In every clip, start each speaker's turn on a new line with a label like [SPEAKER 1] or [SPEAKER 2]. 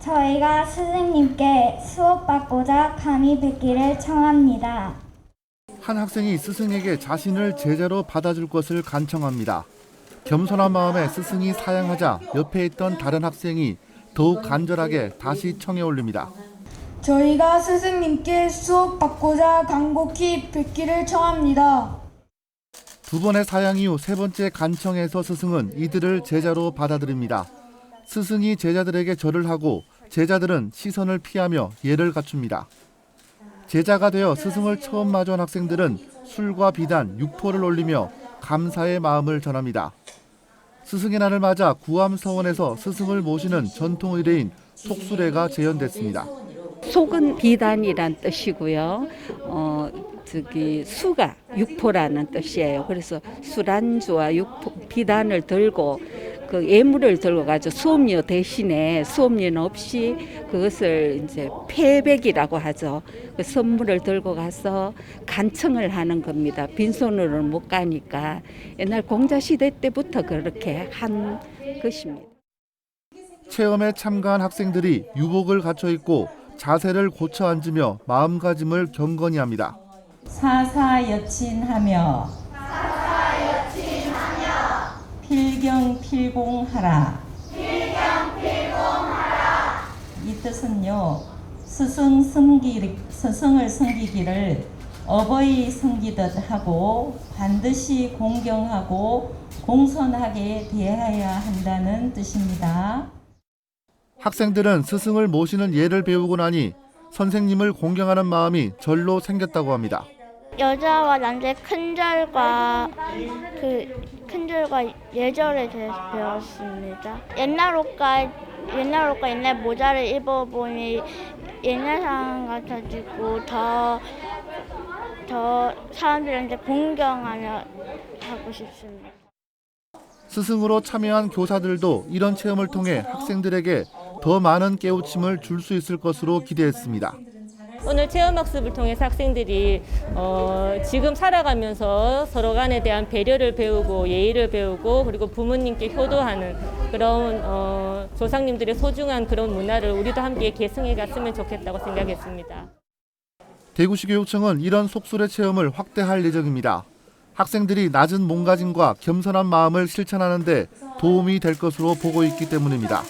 [SPEAKER 1] 저희가 스승님께 수업받고자 감히 뵙기를 청합니다.
[SPEAKER 2] 한 학생이 스승에게 자신을 제자로 받아줄 것을 간청합니다. 겸손한 마음에 스승이 사양하자 옆에 있던 다른 학생이 더욱 간절하게 다시 청해 올립니다.
[SPEAKER 3] 저희가 스승님께 수업 받고자 간곡히 뵙기를 청합니다.
[SPEAKER 2] 두 번의 사양 이후 세 번째 간청에서 스승은 이들을 제자로 받아들입니다. 스승이 제자들에게 절을 하고 제자들은 시선을 피하며 예를 갖춥니다. 제자가 되어 스승을 처음 마주한 학생들은 술과 비단, 육포를 올리며 감사의 마음을 전합니다. 스승의 날을 맞아 구암서원에서 스승을 모시는 전통 의례인 속수례가 재현됐습니다.
[SPEAKER 4] 속은 비단이란 뜻이고요. 어, 저기 수가 육포라는 뜻이에요. 그래서 술안주와 육포, 비단을 들고 그 예물을 들고 가죠. 수업료 대신에 수업료는 없이 그것을 이제 폐백이라고 하죠. 그 선물을 들고 가서 간청을 하는 겁니다. 빈손으로는 못 가니까 옛날 공자 시대 때부터 그렇게 한 것입니다.
[SPEAKER 2] 체험에 참가한 학생들이 유복을 갖춰 입고 자세를 고쳐 앉으며 마음가짐을 경건히 합니다.
[SPEAKER 5] 사사여친하며 필경필공하라 이 뜻은요 스승 섬기 스승을 섬기기를 어버이 섬기듯 하고 반드시 공경하고 공손하게 대해야 한다는 뜻입니다.
[SPEAKER 2] 학생들은 스승을 모시는 예를 배우고 나니 선생님을 공경하는 마음이 절로 생겼다고 합니다.
[SPEAKER 6] 여자와 남자의 큰절과 그 큰절과 예절에 대해서 배웠습니다. 옛날 옷과 옛날 옷과 옛날 모자를 입어보니 옛날 사람 같아지고 더 더 사람들한테 공경하며 하고 싶습니다.
[SPEAKER 2] 스승으로 참여한 교사들도 이런 체험을 통해 학생들에게 더 많은 깨우침을 줄 수 있을 것으로 기대했습니다.
[SPEAKER 7] 오늘 체험학습을 통해서 학생들이 어, 지금 살아가면서 서로 간에 대한 배려를 배우고 예의를 배우고 그리고 부모님께 효도하는 그런 어, 조상님들의 소중한 그런 문화를 우리도 함께 계승해 갔으면 좋겠다고 생각했습니다.
[SPEAKER 2] 대구시 교육청은 이런 속술의 체험을 확대할 예정입니다. 학생들이 낮은 몸가짐과 겸손한 마음을 실천하는 데 도움이 될 것으로 보고 있기 때문입니다.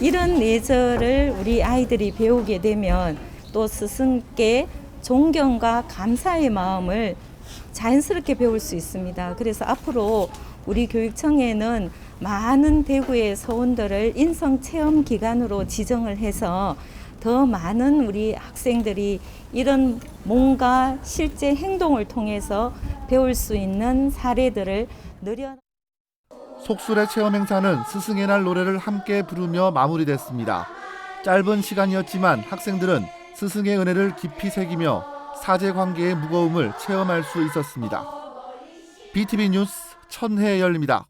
[SPEAKER 8] 이런 예절을 우리 아이들이 배우게 되면 또 스승께 존경과 감사의 마음을 자연스럽게 배울 수 있습니다. 그래서 앞으로 우리 교육청에는 많은 대구의 서원들을 인성 체험 기관으로 지정을 해서 더 많은 우리 학생들이 이런 뭔가 실제 행동을 통해서 배울 수 있는 사례들을 늘려
[SPEAKER 2] 속술의 체험 행사는 스승의 날 노래를 함께 부르며 마무리됐습니다. 짧은 시간이었지만 학생들은 스승의 은혜를 깊이 새기며 사제 관계의 무거움을 체험할 수 있었습니다. BTV 뉴스 천혜열입니다.